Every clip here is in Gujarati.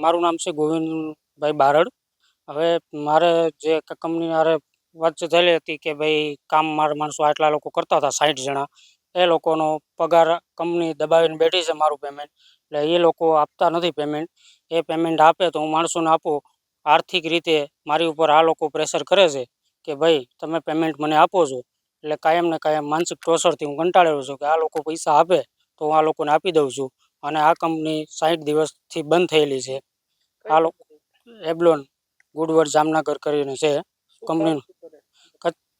મારું નામ છે ગોવિંદભાઈ બારડ. હવે મારે જે કંપની હારે વાત થયેલી હતી કે ભાઈ કામ મારા માણસો આટલા લોકો કરતા હતા સાઠ જણા, એ લોકોનો પગાર કંપની દબાવીને બેઠી છે મારું પેમેન્ટ એટલે એ લોકો આપતા નથી પેમેન્ટ એ પેમેન્ટ આપે તો હું માણસોને આપું. આર્થિક રીતે મારી ઉપર આ લોકો પ્રેશર કરે છે કે ભાઈ તમે પેમેન્ટ મને આપો છો. એટલે કાયમ ને કાયમ માનસિક ટોસરથી હું કંટાળેલો છું કે આ લોકો પૈસા આપે તો હું આ લોકોને આપી દઉં છું. અને આ કંપની સાઠ દિવસથી બંધ થયેલી છે. આ લોકો એબ્લોન ગુડવર્ડ જામનગર કરીને છે કંપનીનું.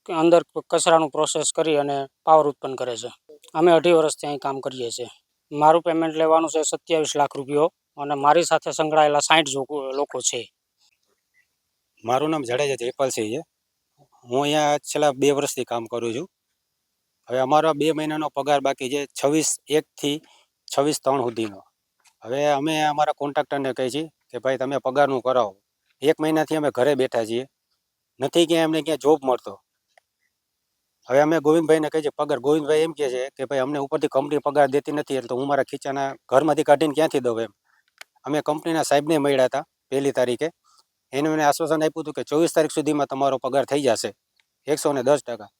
અંદર કચરાનું પ્રોસેસ કરી અને પાવર ઉત્પન્ન કરે છે. અમે અઢી વર્ષથી અહીં કામ કરીએ છીએ. મારું પેમેન્ટ લેવાનું છે સત્યાવીસ લાખ રૂપિયો અને મારી સાથે સંકળાયેલા સાઠ લોકો છે. મારું નામ જાડેજા જયપાલસિંહ છે હું અહીંયા છેલ્લા બે વર્ષથી કામ કરું છું. હવે અમારો બે મહિનાનો પગાર બાકી છે છવ્વીસ એકથી છવ્વીસ ત્રણ સુધીનો. હવે અમે અમારા કોન્ટ્રાક્ટરને કહીએ છીએ કે ભાઈ તમે પગારનું કરાવો. એક મહિનાથી અમે ઘરે બેઠા છીએ. નથી ક્યાંય અમને ક્યાંય જોબ મળતો. હવે અમે ગોવિંદભાઈને કહીએ પગાર. ગોવિંદભાઈ એમ કહે છે કે ભાઈ, અમને ઉપરથી કંપની પગાર દેતી નથી, એટલે હું મારા ખીચાના ઘરમાંથી કાઢીને ક્યાંથી દઉં એમ. અમે કંપનીના સાહેબને મળ્યા હતા પહેલી તારીખે. એને મને આશ્વાસન આપ્યું હતું કે ચોવીસ તારીખ સુધીમાં તમારો પગાર થઈ જશે. એકસો ને દસ ટકા.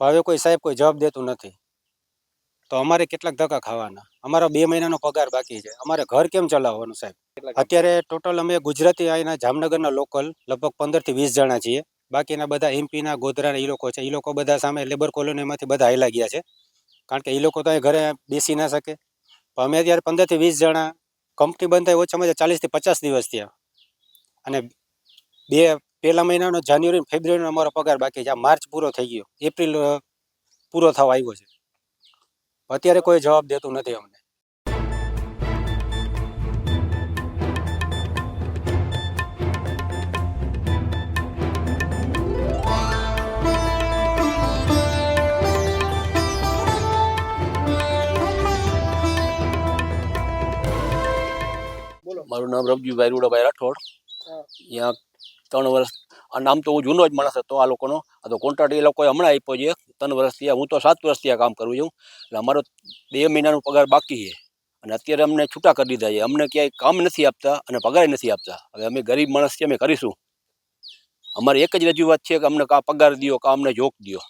હવે કોઈ સાહેબ કોઈ જવાબ દેતું નથી. તો અમારે કેટલાક ધક્કા ખાવાના. અમારો બે મહિનાનો પગાર બાકી છે. અમારે ઘર કેમ ચલાવવાનું સાહેબ? અત્યારે ટોટલ અમે ગુજરાતી અહીંના જામનગરના લોકલ લગભગ પંદરથી વીસ જણા છીએ. બાકીના બધા એમપીના ગોધરાના એ લોકો છે. એ લોકો બધા સામે લેબર કોલોનીમાંથી બધા હાઈલા ગયા છે. કારણ કે એ લોકો તો અહીં ઘરે બેસી ના શકે. પણ અમે અત્યારે પંદરથી વીસ જણા કંપની બંધ થાય ઓછામાં ઓછા ચાલીસથી પચાસ દિવસ થયા. અને બે પહેલા મહિનાનો જાન્યુઆરી ફેબ્રુઆરીનો અમારો પગાર બાકી છે. આ માર્ચ પૂરો થઈ ગયો. એપ્રિલ પૂરો થવા આવ્યો છે. અત્યારે કોઈ જવાબ દેતું નથી અમને. મારું નામ રવજીભાઈ રૂડાભાઈ રાઠોડ. અહીંયા ત્રણ વર્ષ આ આમ તો હું જૂનો જ માણસ હતો આ લોકોનો. આ તો કોન્ટ્રાક્ટ એ લોકોએ હમણાં આપ્યો છે. ત્રણ વર્ષથી, હું તો સાત વર્ષથી આ કામ કરું છું. એટલે અમારો બે મહિનાનો પગાર બાકી છે. અને અત્યારે અમને છૂટા કરી દીધા છે. અમને ક્યાંય કામ નથી આપતા અને પગાર નથી આપતા. હવે અમે ગરીબ માણસ છીએ, અમે કરીશું. અમારી એક જ રજૂઆત છે કે અમને કા પગાર દો કા અમને જોક દો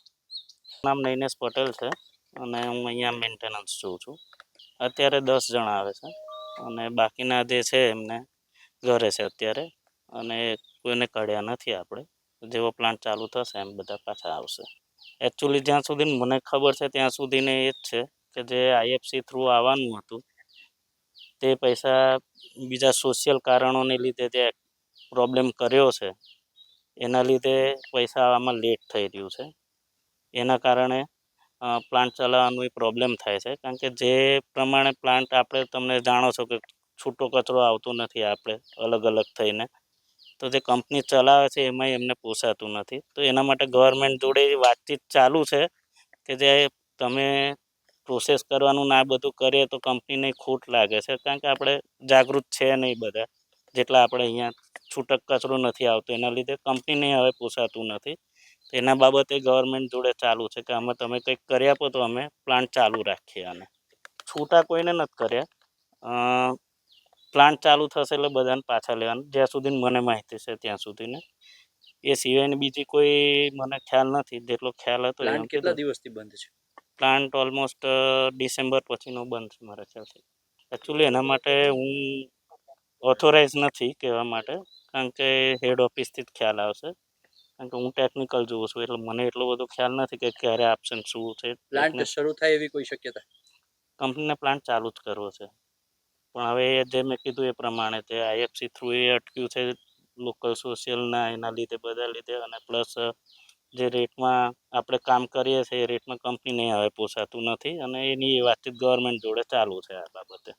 નામ નૈનેશ પટેલ છે અને હું અહીંયા મેન્ટેનન્સ જોઉં છું. અત્યારે દસ જણા આવે છે અને બાકીના જે છે એમને ઘરે છે અત્યારે. અને કોઈને કાઢ્યા નથી આપણે. જેવો પ્લાન્ટ ચાલુ થશે એમ બધા પાછા આવશે. એકચ્યુઅલી જ્યાં સુધી મને ખબર છે ત્યાં સુધીને એ જ છે કે જે આઈએફસી થ્રુ આવવાનું હતું, તે પૈસા બીજા સોશિયલ કારણોને લીધે જે પ્રોબ્લેમ કર્યો છે, એના લીધે પૈસા આવવામાં લેટ થઈ રહ્યું છે. એના કારણે પ્લાન્ટ ચલાવવાનું પ્રોબ્લેમ થાય છે. કારણ કે જે પ્રમાણે પ્લાન્ટ આપણે તમને જાણો છો કે છૂટો કચરો આવતો નથી આપણે અલગ અલગ થઈને. તો જે કંપની ચલાવે છે, એમાંય એમને પોસાતું નથી. તો એના માટે ગવર્મેન્ટ જોડે વાતચીત ચાલુ છે કે જે તમે પ્રોસેસ કરવાનું ના બધું કરીએ તો કંપનીને ખોટ લાગે છે. કારણ કે આપણે જાગૃત છે નહીં બધા. જેટલા આપણે અહીંયા છૂટક કચરો નથી આવતો એના લીધે કંપનીને હવે પોસાતું નથી. તો એના બાબતે ગવર્મેન્ટ જોડે ચાલુ છે કે અમે તમે કંઈક કરી આપો તો અમે પ્લાન્ટ ચાલુ રાખીએ અને છૂટા કોઈને નથી કર્યા. પ્લાન્ટ ચાલુ થશે એટલે બધાને પાછા લેવાનું. જ્યાં સુધી મને માહિતી છે ત્યાં સુધીને. એ સિવાયની બીજી કોઈ મને ખ્યાલ નથી. જેટલો ખ્યાલ હતો પ્લાન્ટ કેટલા દિવસથી બંધ છે? પ્લાન્ટ ઓલમોસ્ટ ડિસેમ્બર પછીનો બંધ છે મારા ખ્યાલથી. એકચ્યુઅલી એના માટે હું ઓથોરાઇઝ નથી કહેવા માટે. કારણ કે હેડ ઓફિસથી જ ખ્યાલ આવશે. કારણ કે હું ટેકનિકલ જોઉં છું એટલે મને એટલો બધો ખ્યાલ નથી કે ક્યારે આપશે શું છે. પ્લાન્ટ શરૂ થાય એવી કોઈ શક્યતા? કંપનીને પ્લાન્ટ ચાલુ જ કરવો છે. પણ હવે જે મેં કીધું એ પ્રમાણે તે આઈએફસી થ્રુ એ અટક્યું છે લોકલ સોશિયલના એના લીધે, બધા લીધે અને પ્લસ જે રેટમાં આપણે કામ કરીએ છીએ એ રેટમાં કંપનીને હવે પોસાતું નથી અને એની વાતચીત ગવર્મેન્ટ જોડે ચાલુ છે આ બાબતે.